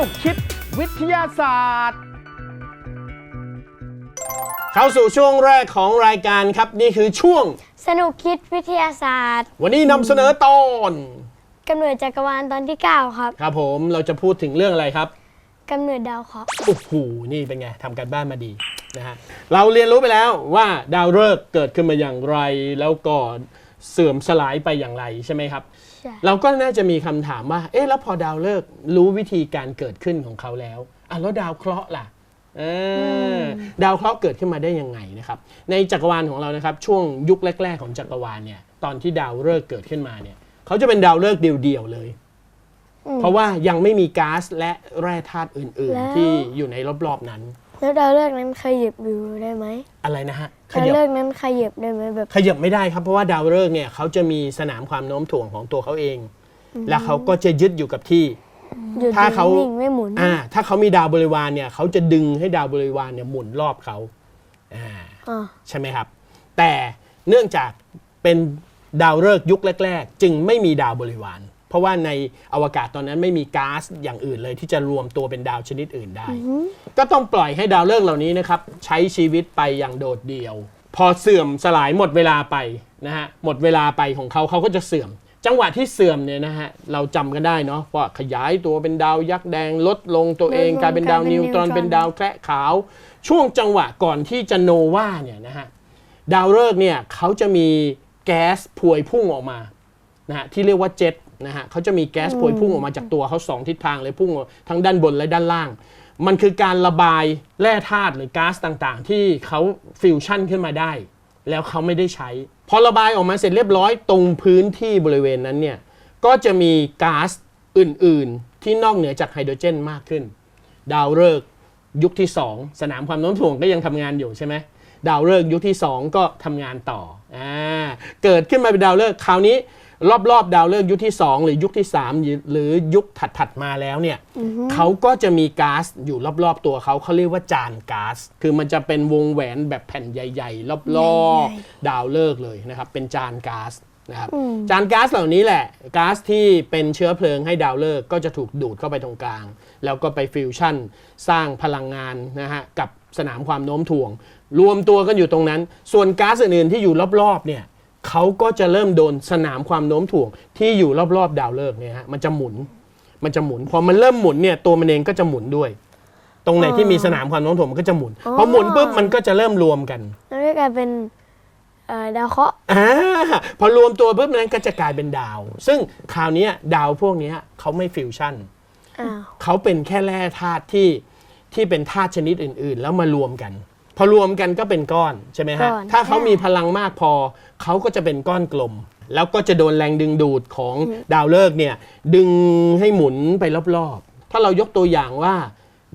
นุกคิดวิทยาศาสตร์ เข้าสู่ช่วงแรกของรายการครับนี่คือช่วง สนุกคิดวิทยาศาสตร์ วันนี้นำเสนอตอนกำเนิดจักรวาลตอนที่ 9 ครับครับผมเราจะพูดถึงเรื่องอะไรครับกำเนิดดาวเคราะห์โอ้โหนี่เป็นไงทำการบ้านมาดีนะฮะเราเรียนรู้ไปแล้วว่าดาวฤกษ์เกิดขึ้นมาอย่างไรแล้วก็ เสื่อมสลายไปอย่างไรใช่ไหมครับใช่เราก็น่าจะมีคำถามว่า เอ๊ะแล้วพอดาวฤกษ์รู้วิธีการเกิดขึ้นของเขาแล้วอะแล้วดาวเคราะห์ล่ะเอออดาวเคราะห์เกิดขึ้นมาได้ยังไงนะครับ ในจักรวาลของเรานะครับ ช่วงยุคแรก ๆ ของจักรวาลเนี่ยตอนที่ดาวฤกษ์เกิดขึ้นมาเนี่ยเขาจะเป็นดาวฤกษ์เดียวๆเลย เพราะว่ายังไม่มีก๊าซและแร่ธาตุอื่น ๆ ที่อยู่ในรอบๆนั้น แล้วดาวฤกษ์นั้นขยับอยู่ได้ไหมอะไรนะฮะขดาวยับฤกษ์นั้นขยับได้ไหมแบบ ขยับไม่ได้ครับเพราะว่าดาวฤกษ์เนี่ยเขาจะมีสนามความโน้มถ่วงของตัวเขาเอง แล้วเขาก็จะยึดอยู่กับที่ หยุดถ้าเขา นิ่งๆไม่หมุน อ่าถ้าเขามีดาวบริวารเนี่ยเขาจะดึงให้ดาวบริวารเนี่ยหมุนรอบเขาอ่าอ่า ใช่ไหมครับ แต่เนื่องจากเป็นดาวฤกษ์ยุคแรก ๆ จึงไม่มีดาวบริวาร เพราะว่าในอวกาศตอนนั้นไม่มีก๊าซอย่างอื่นเลย ที่จะรวมตัวเป็นดาวชนิดอื่นได้ ก็ต้องปล่อยให้ดาวฤกษ์เหล่านี้นะครับใช้ชีวิตไปอย่างโดดเดี่ยว พอเสื่อมสลายหมดเวลาไปนะฮะหมดเวลาไปของเขาเขาก็จะเสื่อม จังหวะที่เสื่อมเนี่ยนะฮะเราจำกันได้เนาะว่าขยายตัวเป็นดาวยักษ์แดงลดลงตัวเองกลายเป็นดาวนิวตรอนเป็นดาวแคระขาว ช่วงจังหวะก่อนที่จะโนวาเนี่ยนะฮะดาวฤกษ์เนี่ยเขาจะมีแก๊สพวยพุ่งออกมานะฮะที่เรียกว่าเจ็ต นะฮะเขาจะมีแก๊สพวยพุ่งออกมาจากตัวเขาสองทิศทางเลยพุ่งทั้งด้านบนและด้านล่าง มันคือการระบายแร่ธาตุหรือก๊าซต่างๆ ที่เขาฟิวชั่นขึ้นมาได้ แล้วเขาไม่ได้ใช้ พอระบายออกมาเสร็จเรียบร้อยตรงพื้นที่บริเวณนั้นเนี่ยก็จะมีก๊าซอื่นๆ ที่นอกเหนือจากไฮโดรเจนมากขึ้น ดาวฤกษ์ยุคที่ 2 สนามความโน้มถ่วงก็ยังทำงานอยู่ใช่ไหมดาวฤกษ์ยุคที่ 2 ก็ทำงานต่ออ่าเกิดขึ้นมาเป็นดาวฤกษ์คราวนี้ รอบๆ ดาวฤกษ์ยุคที่ 2 หรือยุคที่ 3 หรือยุคถัดๆมาแล้วเนี่ยเขาก็จะมีก๊าซอยู่รอบๆ ตัวเขาเขาเรียกว่าจานก๊าซคือมันจะเป็นวงแหวนแบบแผ่นใหญ่ ๆ รอบๆ ดาวฤกษ์เลยนะครับ เป็นจานก๊าซนะครับจานก๊าซเหล่านี้แหละก๊าซที่เป็นเชื้อเพลิงให้ดาวฤกษ์ก็จะถูกดูดเข้าไปตรงกลาง แล้วก็ไปฟิวชั่น สร้างพลังงานนะฮะกับสนามความโน้มถ่วง รวมตัวกันอยู่ตรงนั้น ส่วนก๊าซอื่นๆที่อยู่รอบๆเนี่ย เขาก็จะเริ่มโดนสนามความโน้มถ่วงที่อยู่รอบๆดาวฤกษ์เนี่ยฮะมันจะหมุน มันจะหมุน พอมันเริ่มหมุนเนี่ยตัวมันเองก็จะหมุนด้วย ตรงไหนที่มีสนามความโน้มถ่วงมันก็จะหมุน พอหมุนปุ๊บมันก็จะเริ่มรวมกัน แล้วก็กลายเป็นเอ่อดาวเคราะห์อ่าพอรวมตัวปุ๊บนั้นก็จะกลายเป็นดาว ซึ่งคราวเนี้ยดาวพวกเนี้ยเขาไม่ฟิวชั่น อ้าว เขาเป็นแค่แร่ธาตุที่ที่เป็นธาตุชนิดอื่น ๆ แล้วมารวมกันพ อรวมกันก็เป็นก้อนใช่ไหมฮะก้อนถ้าเขามีพลังมากพอเขาก็จะเป็นก้อนกลม แล้วก็จะโดนแรงดึงดูดของดาวฤกษ์เนี่ยดึงให้หมุนไปรอบๆ ถ้าเรายกตัวอย่างว่า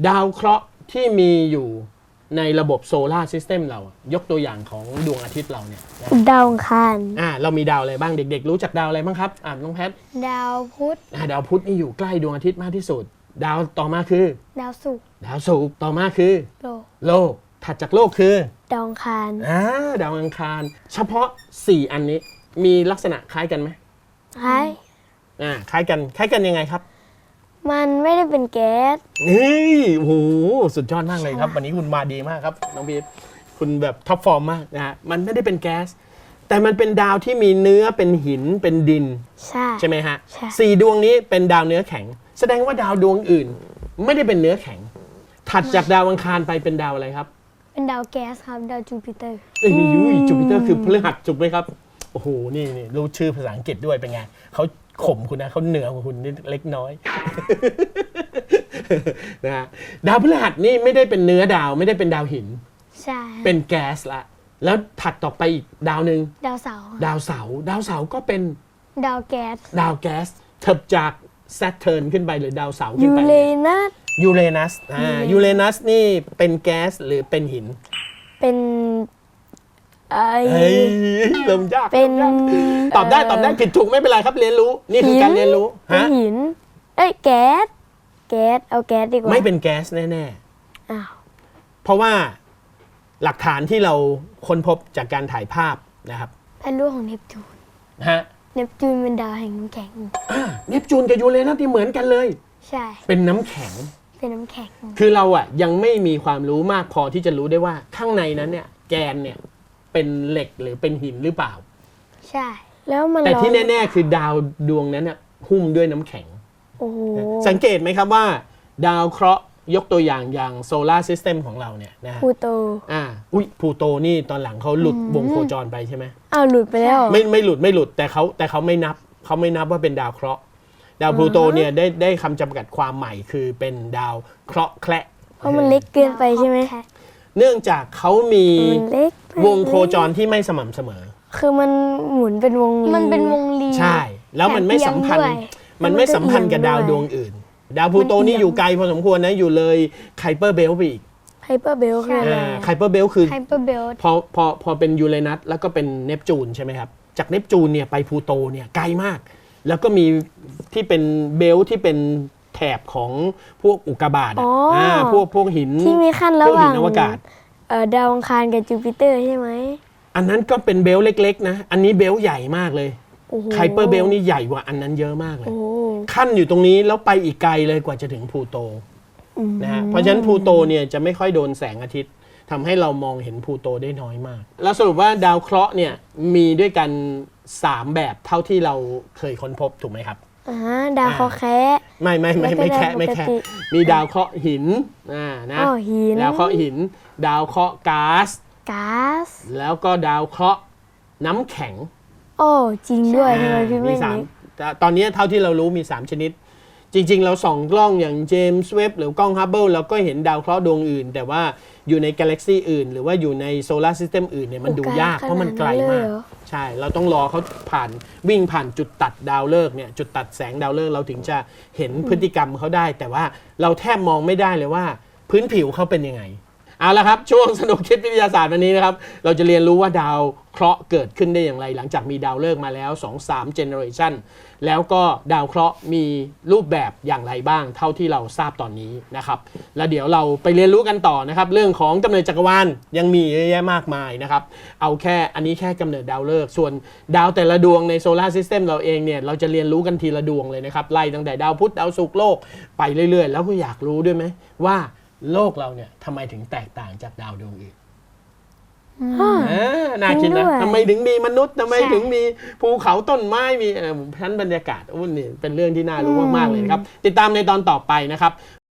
ดาวเคราะห์ที่มีอยู่ในระบบโซลาร์ซิสเต็มเราอะยกตัวอย่างของดวงอาทิตย์เราเนี่ยนะดาวอังคารอ่าเรามีดาวอะไรบ้างเด็ก ๆ รู้จักดาวอะไรบ้างครับอ่าน้องแพท ดาวพุธอ่าดาวพุธนี่อยู่ใกล้ดวงอาทิตย์มากที่สุด ดาวต่อมาคือ ดาวศุกร์ดาวศุกร์ต่อมาคือโลกโลก ถัดจากโลกคือดาวอังคารอ่าดาวอังคาร เฉพาะ 4 อันนี้มีลักษณะคล้ายกันไหมใช่อ่าคล้ายกันคล้ายกันยังไงครับ มันไม่ได้เป็นแก๊สนี่โอ้โหสุดยอดมากเลยครับ วันนี้คุณมาดีมากครับน้องบีบคุณแบบท็อปฟอร์มมากนะฮะมันไม่ได้เป็นแก๊สแต่มันเป็นดาวที่มีเนื้อเป็นหินเป็นดิน ใช่ใช่ไหมฮะใช่สี่ดวงนี้เป็นดาวเนื้อแข็ง แสดงว่าดาวดวงอื่น ไม่ได้เป็นเนื้อแข็ง ถัดจากดาวอังคารไปเป็นดาวอะไรครับ เป็นดาวแก๊สครับ ดาวจูปิเตอร์ เอ้ยจูปิเตอร์คือพฤหัสถูกไหมครับ โอ้โห นี่นี่รู้ชื่อภาษาอังกฤษด้วยเป็นไงเขาข่มคุณนะเขาเหนือกว่าคุณนิดเล็กน้อย นะฮะดาวพฤหัสนี่ไม่ได้เป็นเนื้อดาวไม่ได้เป็นดาวหิน ใช่เป็นแก๊สละ แล้วถัดต่อไปอีกดาวหนึ่งดาวเสาร์ดาวเสาร์ดาวเสาร์ก็เป็นดาวแก๊ส ดาวแก๊สเถิบจากแซตเทิร์นขึ้นไปหรือดาวเสาร์ขึ้ยูนไปเรนัส ยูเรนัสอ่ายูเรนัสนี่เป็นแก๊สหรือเป็นหิน เป็นไอเฮ้ยเริ่มยากเป็นตอบได้ตอบได้ผิดถูกไม่เป็นไรครับเรียนรู้ นี่คือการเรียนรู้เป็นฮะหิน เอ้ยแก๊สแก๊สเอาแก๊สดีกว่าไม่เป็นแก๊สแน่อ้าวๆเพราะว่าหลักฐานที่เราค้นพบจากการถ่ายภาพนะครับเป็นรูปของเนปจูนนะฮะเนปจูนเป็นดาวแห่งน้ำแข็งอ่าเนปจูนกับยูเรนัสที่เหมือนกันเลย ใช่ เป็นน้ำแข็ง เป็นน้ำแข็ง คือเราอะยังไม่มีความรู้มากพอที่จะรู้ได้ว่าข้างในนั้นเนี่ย แกนเนี่ยเป็นเหล็กหรือเป็นหินหรือเปล่า ใช่ แล้วมันแต่ที่ร้อนแน่ ๆ คือดาวดวงนั้นน่ะหุ้มด้วยน้ำแข็ง โอ้โหสังเกตไหมครับว่า ดาวเคราะห์ยกตัวอย่างอย่างโซลาร์ซิสเต็มของเราเนี่ยนะฮะพลูโตอ่าอุ้ยพลูโตนี่ตอนหลังเขาหลุดวงโคจรไปใช่ไหม อ้าวหลุดไปแล้วเหรอไม่ไม่หลุดไม่หลุดแต่เขาแต่เขาไม่นับเขาไม่นับว่าเป็นดาวเคราะห์ ดาวพลูโตเนี่ยได้ได้คำจำกัดความใหม่คือเป็นดาวเคราะห์แคระเพราะมันเล็กเกินไปใช่ไหมเนื่องจากเขามีมันเล็กไปวงโคจรที่ไม่สม่ำเสมอ คือมันหมุนเป็นวงรี มันเป็นวงรี ใช่ แล้วมันไม่สัมพันธ์ แถมเอียงด้วยมันไม่สัมพันธ์กับแล้วดาวมันก็ดวงอื่น ดาวพลูโตนี่อยู่ไกลพอสมควรนะ อยู่เลยไคเปอร์เบลไปอีกไฮเปอร์เบลคืออะไรไคเปอร์เบลคือ ไฮเปอร์เบลพอพอพอเป็นยูเรนัสแล้วก็เป็นเนปจูนใช่ไหมครับ จากเนปจูนเนี่ยไปพลูโตเนี่ยไกลมาก แล้วก็มีที่เป็นเบลที่เป็นแถบของพวกอุกกาบาตอะอ๋ออ่าพวกพวกหินที่มีขั้นพระวกหหิว่างนอวกาศ เอ่อดาวอังคารกับจูปิเตอร์ใช่ไหมอันนั้นก็เป็นเบลเล็กๆนะ อันนี้เบลใหญ่มากเลยโอ้โหไคเปอร์เบลนี่ใหญ่กว่าอันนั้นเยอะมากเลย โอ้โหขั้นอยู่ตรงนี้แล้วไปอีกไกลเลยกว่าจะถึงพลูโตอืมนะฮะเพราะฉะนั้นพลูโตเนี่ยจะไม่ค่อยโดนแสงอาทิตย์ ทำให้เรามองเห็นพลูโตได้น้อยมาก แล้วสรุปว่าดาวเคราะห์เนี่ยมีด้วยกัน 3 แบบเท่าที่เราเคยค้นพบถูกไหมครับ อ่าดาวเคราะห์แคะ ไม่ไม่ไม่ไม่แค่ไม่แค่ปกติมีดาวเคราะห์หินอ่านะอ้อหิน ดาวเคราะห์หิน ดาวเคราะห์ก๊าซก๊าซแล้วก็ดาวเคราะห์น้ำแข็งโอ้จริงด้วยทำไมพี่มีไม่สามนึก แต่ตอนนี้เท่าที่เรารู้มี 3 ชนิด จริง ๆ เราส่องกล้องอย่างเจมส์เว็บหรือกล้องฮับเบิลเราก็เห็นดาวเคราะห์ดวงอื่น แต่ว่าอยู่ในกาแล็กซีอื่น หรือว่าอยู่ในโซลาร์ซิสเต็มอื่นเนี่ยมันดูยากเพราะมันไกลมาก ใช่ เราต้องรอเขาผ่านวิ่งผ่านจุดตัดดาวฤกษ์เนี่ยจุดตัดแสงดาวฤกษ์เราถึงจะเห็นพฤติกรรมเขาได้ แต่ว่าเราแทบมองไม่ได้เลยว่า พื้นผิวเขาเป็นยังไง เอาละครับ ช่วงสนุกคิดวิทยาศาสตร์วันนี้นะครับ เราจะเรียนรู้ว่าดาวเคราะห์เกิดขึ้นได้อย่างไร หลังจากมีดาวฤกษ์มาแล้ว 2-3 generation แล้วก็ดาวเคราะห์มีรูปแบบอย่างไรบ้าง เท่าที่เราทราบตอนนี้นะครับ แล้วเดี๋ยวเราไปเรียนรู้กันต่อนะครับ เรื่องของกำเนิดจักรวาลยังมีเยอะแยะมากมายนะครับ เอาแค่อันนี้แค่กำเนิดดาวฤกษ์ส่วนดาวแต่ละดวงในโซลาร์ซิสเต็มเราเองเนี่ยเราจะเรียนรู้กันทีละดวงเลยนะครับไล่ตั้งแต่ดาวพุธดาวศุกร์โลกไปเรื่อยๆ แล้วก็อยากรู้ด้วยไหมว่า โลกเราเนี่ยทำไมถึงแตกต่างจากดาวดวงอื่นอ่าอ่าน่าคิดจริงด้นะวย ทำไมถึงมีมนุษย์ทำไมใช่ถึงมีภูเขาต้นไม้มีเอ่อชั้นบรรยากาศอุ้นนี่เป็นเรื่องที่น่ารู้มากๆเลยนะครับ ติดตามในตอนต่อไปนะครับ